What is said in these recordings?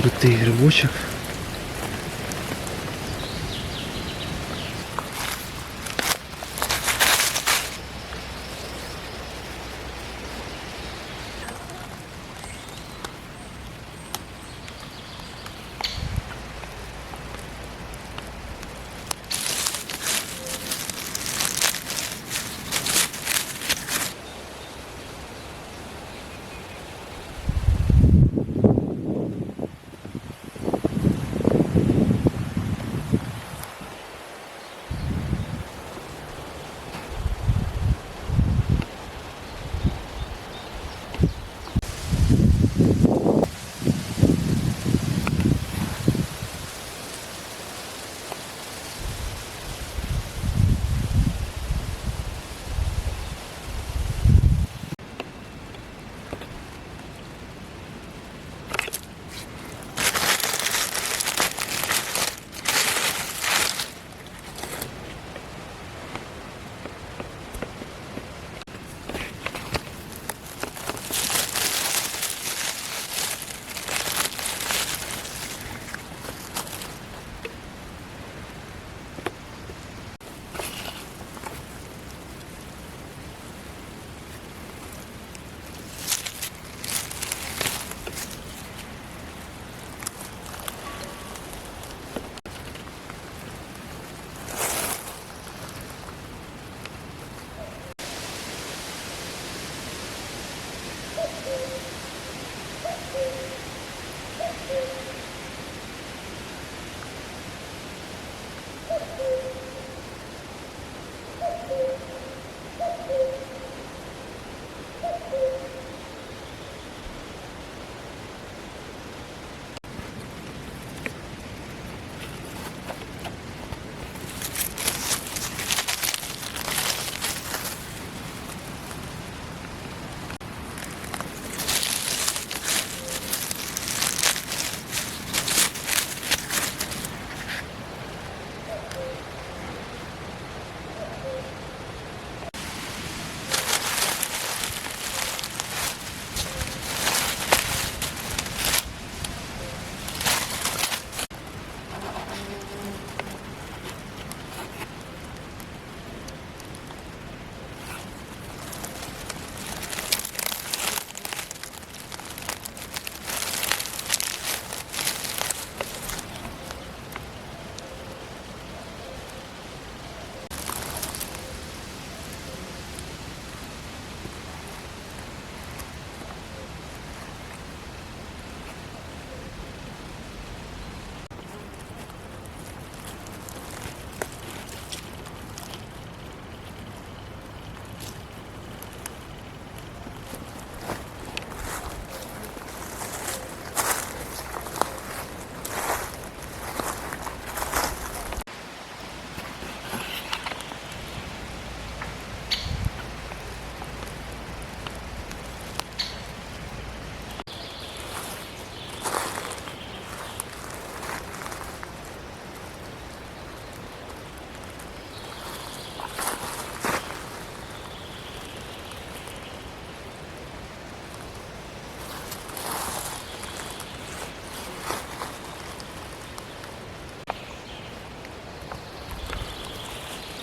крутий грибочок.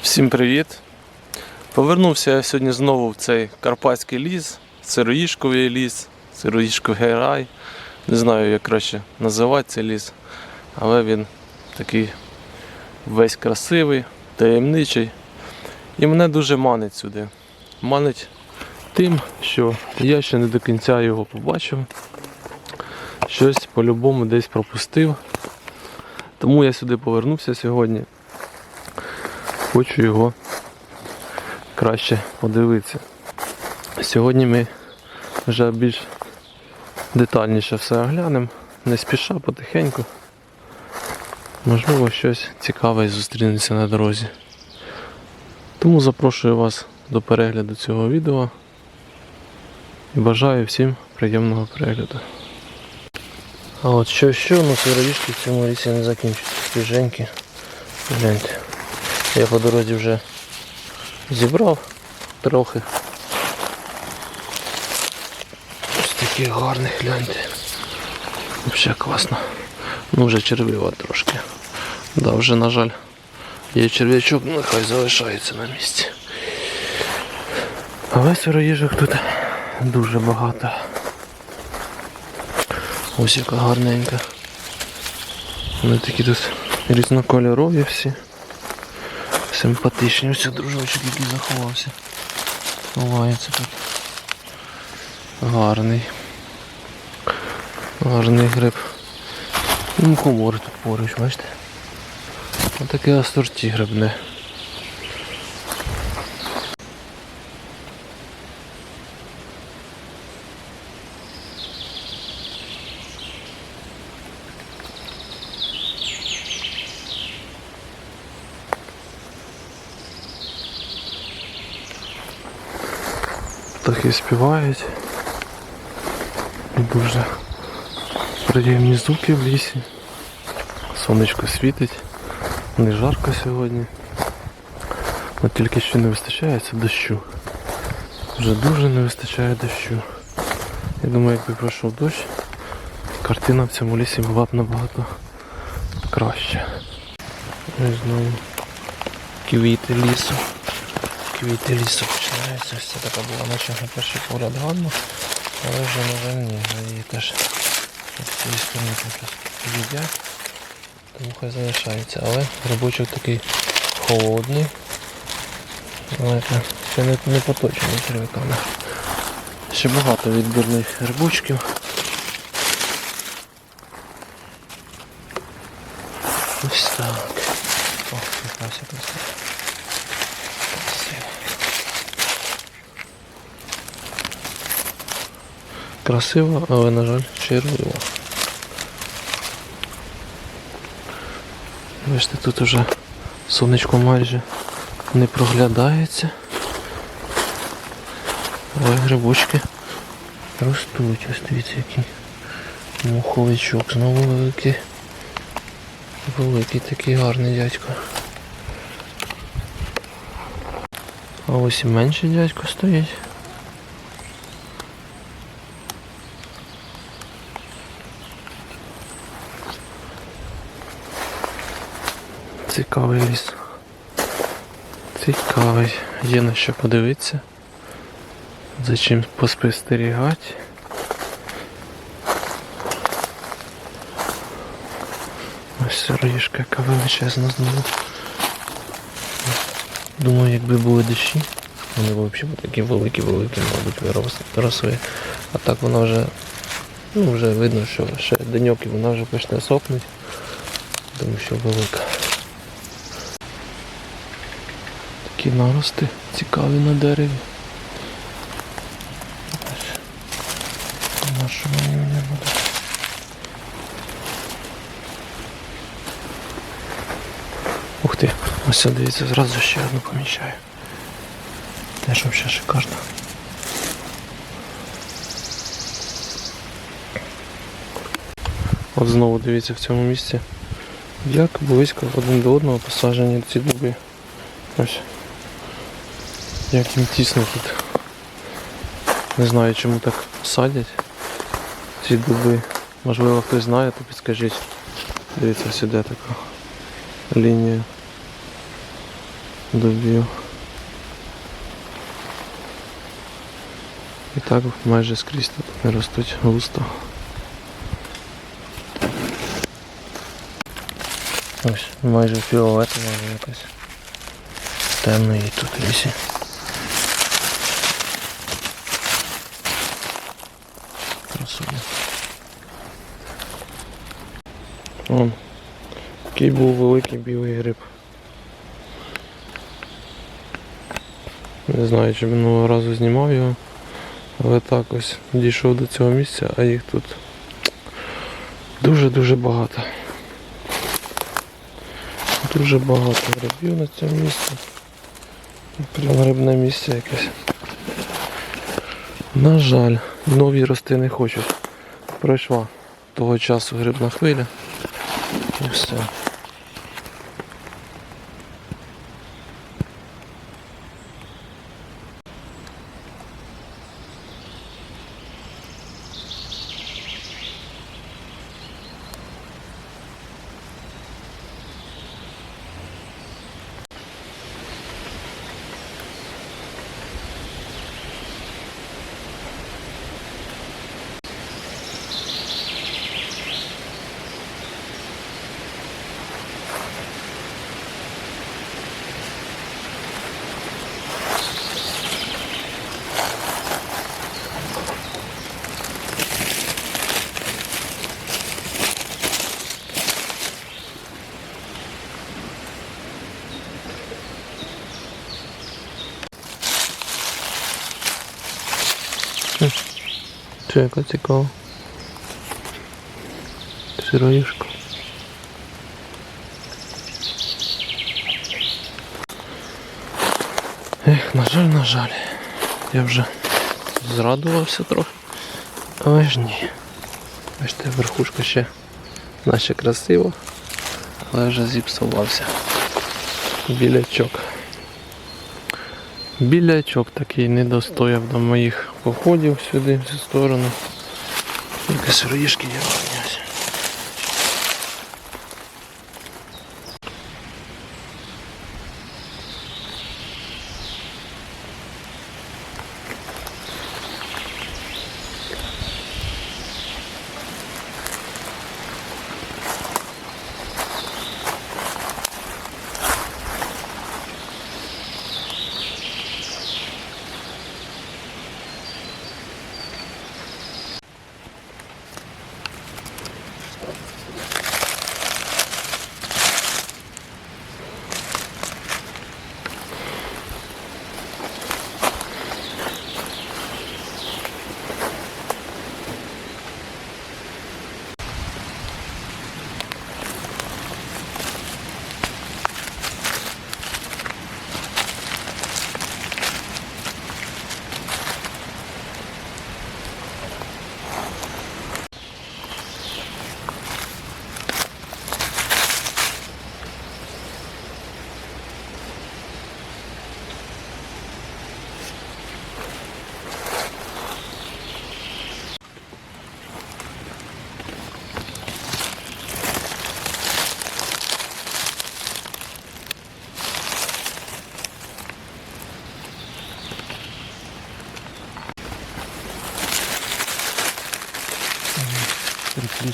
Всім привіт! Повернувся я сьогодні знову в цей карпатський ліс, сироїшковий ліс, сироїшковий рай. Не знаю, як краще називати цей ліс, але він такий весь красивий, таємничий. І мене дуже манить сюди. Манить тим, що я ще не до кінця його побачив. Щось по-любому десь пропустив. Тому я сюди повернувся сьогодні хочу його краще подивитися. Сьогодні ми вже більш детальніше все оглянемо, не спіша, потихеньку. Можливо, щось цікаве зустрінеться на дорозі. Тому запрошую вас до перегляду цього відео і бажаю всім приємного перегляду. А от що що, ну сироїшки в цьому лісі не закінчуються. Свіженькі. Гляньте. Я по дорозі вже зібрав трохи. Ось такі гарні гляньте. Взагалі класно. Ну вже червива трошки. Да, вже, на жаль, є черв'ячок, ну нехай залишається на місці. Але сироїжок тут дуже багато. Ось яка гарненька. Вони такі тут різнокольорові всі. Симпатичні. Ось дружочок, який заховався. Ховається тут. Гарний. Гарний гриб. Ну, Мухомори тут поруч, бачите? Отаке асорті грибне. Птахи співають. Дуже приємні звуки в лісі. Сонечко світить. Не жарко сьогодні. От тільки що не вистачає дощу. Вже дуже не вистачає дощу. Я думаю, якби пройшов дощ, картина в цьому лісі була б набагато краще. Не знаю. Квіти лісу. Квіти лісу починаються. Це така була наче на перший погляд гарно. Але вже на жаль ні, її теж з цієї сторони щось їдять. Тому хай залишається. Але грибочок такий холодний. Знаєте, ще не, не поточений черв'яками. Ще багато відбірних грибочків. Ось так. О, якраз. Красиво. Красиво, але, на жаль, червиво. Бачите, тут уже сонечко майже не проглядається. Але грибочки ростуть. Ось дивіться, який муховичок. Знову великий. Великий такий гарний дядько. А ось і менший дядько стоїть. Цікавий ліс. Цікавий. Є на що подивитися. За чим поспостерігати. Ось сироїшка, яка величезна знову. Думаю, якби були дощі, вони б взагалі такі великі-великі, мабуть, вирос- виросли. А так вона вже, ну вже видно, що ще деньок і вона вже почне сохнути. Тому що велика. Такі нарости цікаві на дереві. Ось. Нашого не буде. Ух ти, ось дивіться, зразу ще одну поміщаю. Теж взагалі шикарно. От знову дивіться в цьому місці. Як близько один до одного посаджені ці дуби. Ось. Як їм тісно тут. Не знаю чому так садять ці дуби. Можливо хтось знає, то підскажіть. Дивіться сюди така лінія дубів. І так майже скрізь тут вони ростуть густо. Ось майже фіолетова вже якась. Темної тут лісі. Красуня. Вон. Який був великий білий гриб. Не знаю, чи минулого разу знімав його, але так ось дійшов до цього місця, а їх тут дуже-дуже багато. Дуже багато грибів на цьому місці. Прям грибне місце якесь. На жаль, нові рости не хочуть. Пройшла того часу грибна хвиля. І все. Дивіться, яка цікава. Сироїшка. Ех, на жаль, на жаль. Я вже зрадувався трохи. Але ж ні. Бачите, верхушка ще наче красиво, але вже зіпсувався. Білячок. Білячок такий не достояв до моїх походів сюди, в цю сторону. Тільки сироїшки я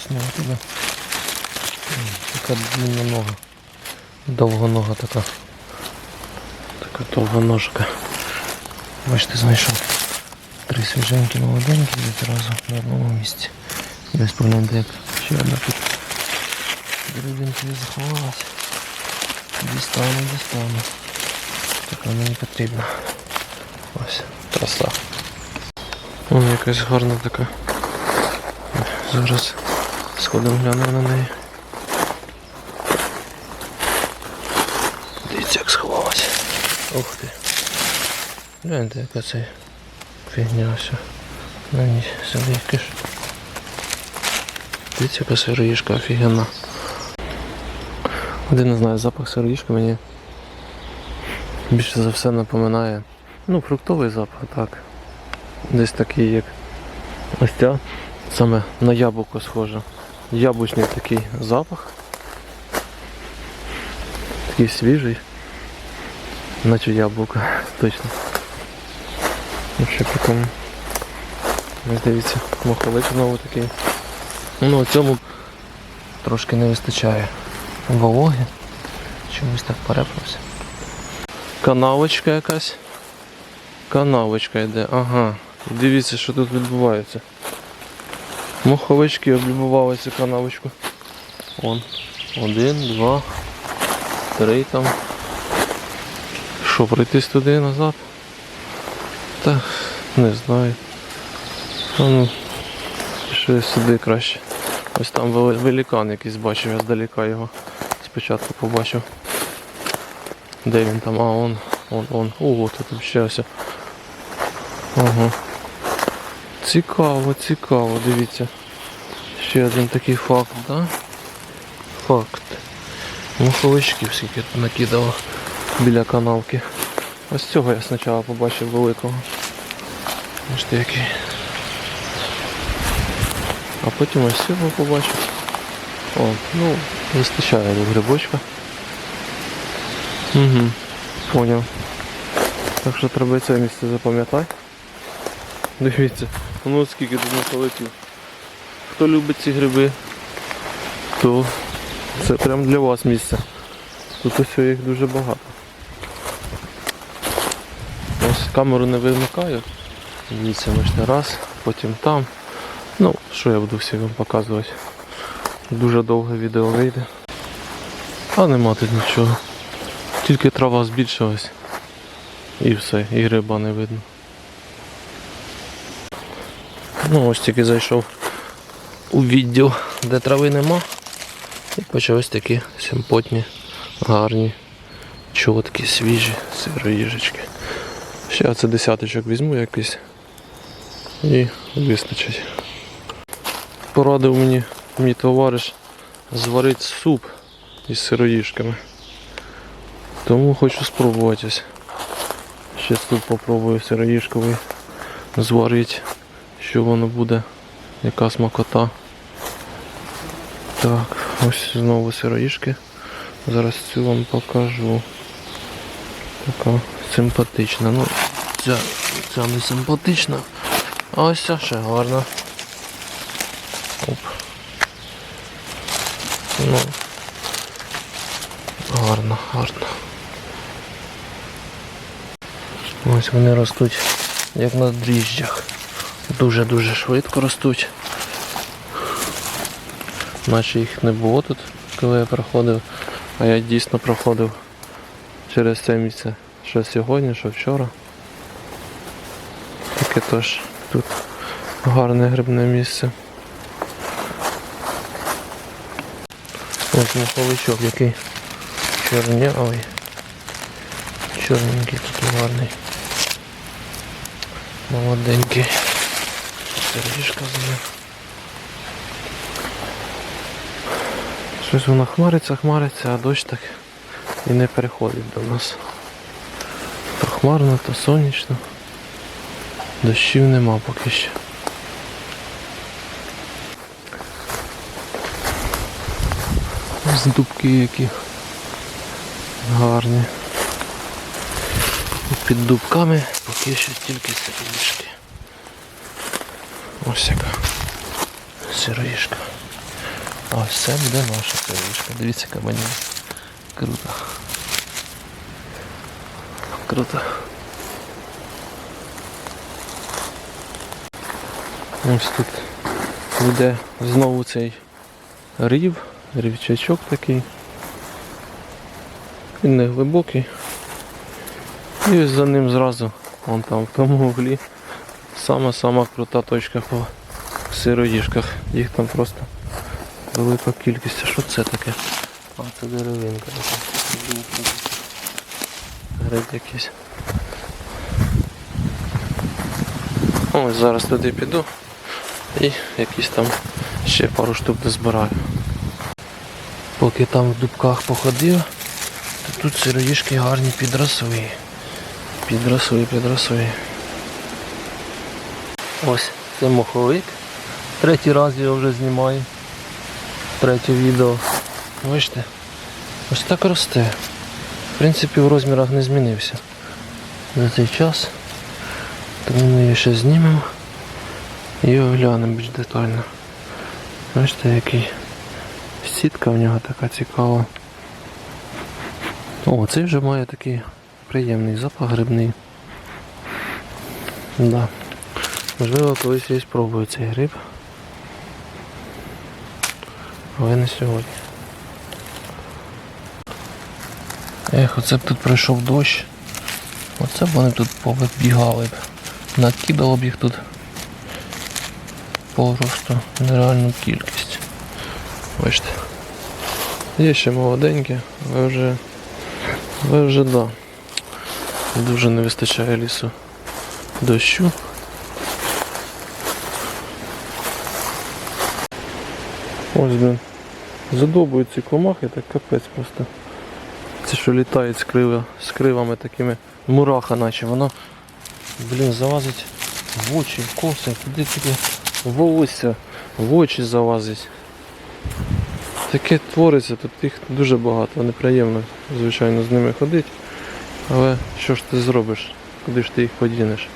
виняюся. Приплюснула тебе. Така длинна нога. Довгонога така. Така довгоножка. Бачите, знайшов. Три свіженькі молоденькі відразу на одному місці. Десь погляньте, як ще одна тут. Дрібінки заховалась. Дістану, дістану. Така мені потрібна. Ось, краса. Вон якась гарна така. Зараз сходом гляну на неї. Дивіться, як сховалася. Ух ти. Гляньте, яка це фігня все. На ній сидить ж. Дивіться, яка сироїшка офігенна. Один не знаю, запах сироїшки мені більше за все напоминає. Ну, фруктовий запах, так. Десь такий, як ось ця. Саме на яблуко схоже. Яблучний такий запах. Такий свіжий. Наче яблуко, точно. Ще прикольно. Ось дивіться, моховик знову такий. Ну цьому трошки не вистачає вологи. Чомусь так перепався. Канавочка якась. Канавочка йде, ага. Дивіться, що тут відбувається. Моховички облюбували цю канавочку. Вон. Один, два, три там. Що, пройтись туди назад? Та не знаю. А ну, сюди краще. Ось там великан якийсь бачив, я здалека його спочатку побачив. Де він там? А, он, он, он. Ого, тут ось. Ага. Цікаво, цікаво, дивіться. Ще один такий факт, да? Факт. Муховичків скільки накидало біля канавки. Ось цього я спочатку побачив великого. Бачите який. А потім ось цього побачив. О, ну, вистачає до грибочка. Угу, поняв. Так що треба це місце запам'ятати. Дивіться, ну скільки тут муховиків. Хто любить ці гриби, то це прям для вас місце. Тут ось їх дуже багато. Ось камеру не вимикаю. Дивіться, бачите, раз, потім там. Ну, що я буду всім вам показувати. Дуже довге відео вийде. А нема тут нічого. Тільки трава збільшилась. І все, і гриба не видно. Ну, ось тільки зайшов у відділ, де трави нема. І почались такі симпотні, гарні, чоткі, свіжі сироїжечки. Ще я це десяточок візьму якийсь і вистачить. Порадив мені мій товариш зварити суп із сироїжками. Тому хочу спробувати ось. Ще суп попробую сироїжковий зварити, що воно буде, яка смакота. Так, ось знову сироїжки. Зараз цю вам покажу. Така симпатична. Ну, ця, ця не симпатична. А ось ця ще гарна. Оп. Ну. Гарно, гарно. Ось вони ростуть як на дріжджах. Дуже-дуже швидко ростуть. Наче їх не було тут, коли я проходив. А я дійсно проходив через це місце. Що сьогодні, що вчора. Таке теж тут гарне грибне місце. Ось маховичок який чорнявий. Чорненький тут гарний. Молоденький. Сергішка з ним. Щось воно хмариться, хмариться, а дощ так і не переходить до нас. То хмарно, то сонячно. Дощів нема поки що. Ось дубки які гарні. Під дубками поки що тільки сироїшки. Ось яка сироїшка. А ось це буде наша сироїшка. Дивіться, яка мені круто. Круто. Ось тут йде знову цей рів, рівчачок такий. Він не глибокий. І за ним зразу, вон там в тому углі, сама-сама крута точка по сироїжках. Їх там просто велика кількість. Що це таке? А, це деревинка. Гриб якийсь. Ось зараз туди піду і якісь там ще пару штук дозбираю. Поки там в дубках походив, то тут сироїшки гарні підросли. Підросли, підросли. Ось це моховик. Третій раз його вже знімаю. Третє відео. Бачите? Ось так росте. В принципі, в розмірах не змінився за цей час. Тому ми її ще знімемо і оглянемо більш детально. Бачите, який сітка в нього така цікава. О, цей вже має такий приємний запах грибний. Да. Можливо, колись я спробую цей гриб. Але не сьогодні. Ех, оце б тут пройшов дощ. Оце б вони тут побігали б. Накидало б їх тут просто нереальну кількість. Бачите. Є ще молоденькі, але вже, але вже да. Дуже не вистачає лісу дощу. Ось, блін. Задовбують ці комахи, так капець просто. Це що літають з, крила, з кривами такими мураха наче, воно, блін, залазить в очі, в коси, куди тільки волосся, в очі залазить. Таке твориться, тут їх дуже багато, неприємно, звичайно, з ними ходити. Але що ж ти зробиш? Куди ж ти їх подінеш?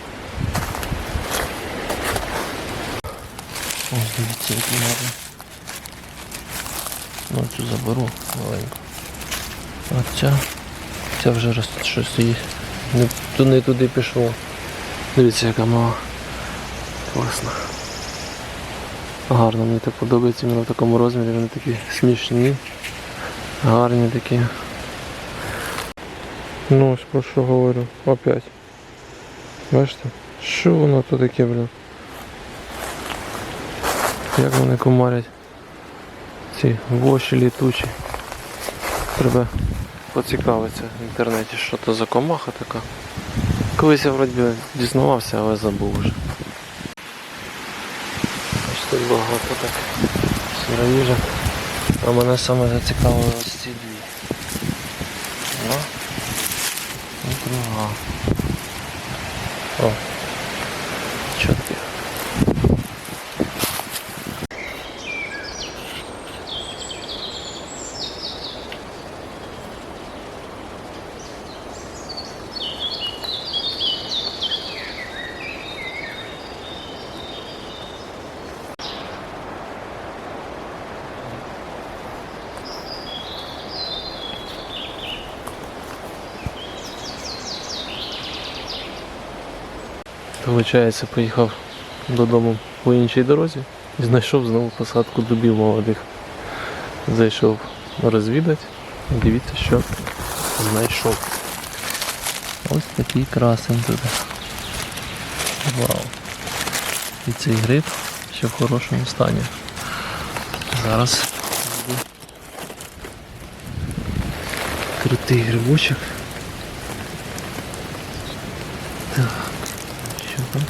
Ось дивіться, який гарний. Ну цю заберу маленьку. А ця, ця вже роз, щось її не, ту- не туди пішло. Дивіться, яка мала. Класно. Гарно, мені так подобається іменно в такому розмірі, вони такі смішні, гарні такі. Ну ось про що говорю. Опять. Бачите? Що воно тут таке, блін? Як вони комарять? Ці воші літучі. Треба поцікавитися в інтернеті, що то за комаха така. Колись я вроді дізнавався, але забув вже. Ось тут багато так сіровіжок. А мене саме зацікавили ось ці дві. О, Виходить, поїхав додому по іншій дорозі і знайшов знову посадку дубів молодих. Зайшов розвідати. Дивіться, що знайшов. Ось такий красень тут. Вау. І цей гриб ще в хорошому стані. Зараз крутий грибочок. Так. Там?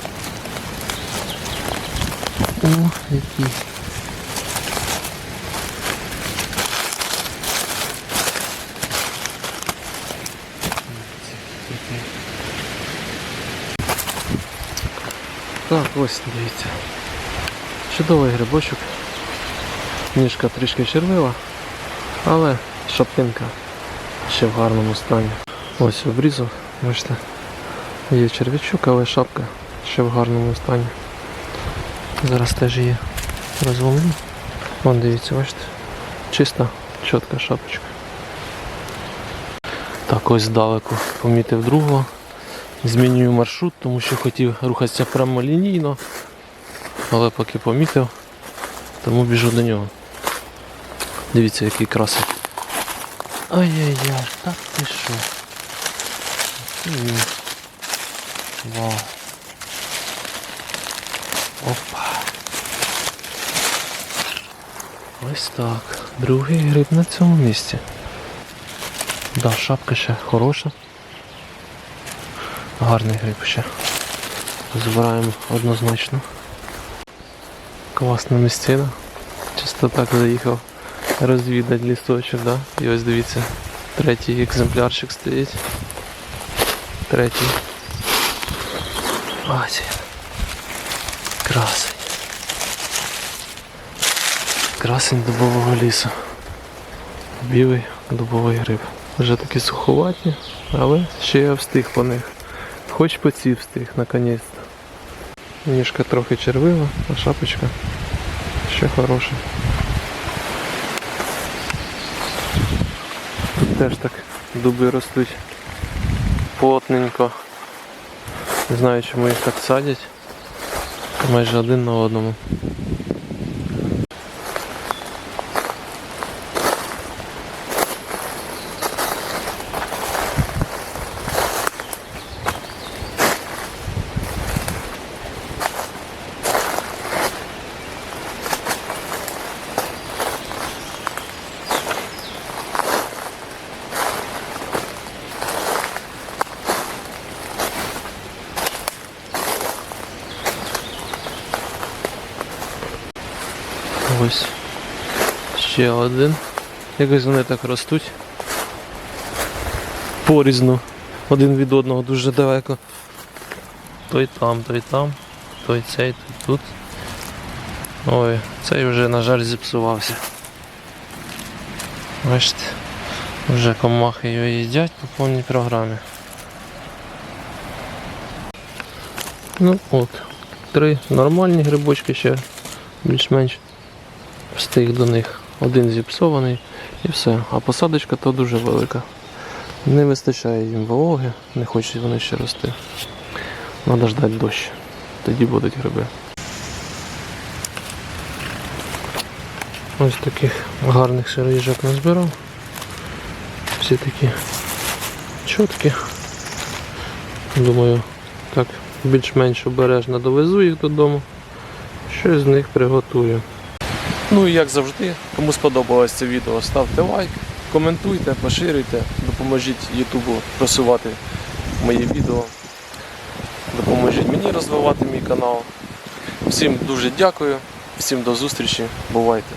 О, який. Так, ось дивіться. Чудовий грибочок. Ніжка трішки червива, але шапинка ще в гарному стані. Ось обрізав, бачите. Є черв'ячок, але шапка ще в гарному стані. Зараз теж її розломлю. Вон дивіться, бачите. Чиста, чітка шапочка. Так, ось здалеку помітив другого. Змінюю маршрут, тому що хотів рухатися прямолінійно, але поки помітив, тому біжу до нього. Дивіться, який красий. Ай-яй-яй, так ти що? Вау. Опа. Ось так. Другий гриб на цьому місці. Да, шапка ще хороша. Гарний гриб ще. Збираємо однозначно. Класна місцина. Чисто так заїхав розвідати лісточок, да? І ось дивіться, третій екземплярчик стоїть. Третій. Ось. Красень. Красень дубового лісу. Білий дубовий гриб. Вже такі суховаті, але ще я встиг по них. Хоч по ці встиг, наконець-то. Ніжка трохи червива, а шапочка ще хороша. Тут теж так дуби ростуть плотненько. Не знаю, чому їх так садять. Майже один на одному. Ось ще один. Якось вони так ростуть. Порізно. Один від одного дуже далеко. Той там, той там, той цей, той тут. Ой, цей вже, на жаль, зіпсувався. Бачите, вже комахи його їдять по повній програмі. Ну от, три нормальні грибочки ще більш-менш встиг до них. Один зіпсований і все. А посадочка то дуже велика. Не вистачає їм вологи, не хочуть вони ще рости. Треба ждати дощ. Тоді будуть гриби. Ось таких гарних сироїжок назбирав. Всі такі чіткі. Думаю, так більш-менш обережно довезу їх додому. Щось з них приготую. Ну і як завжди, кому сподобалось це відео, ставте лайк, коментуйте, поширюйте, допоможіть Ютубу просувати моє відео. Допоможіть мені розвивати мій канал. Всім дуже дякую, всім до зустрічі, бувайте.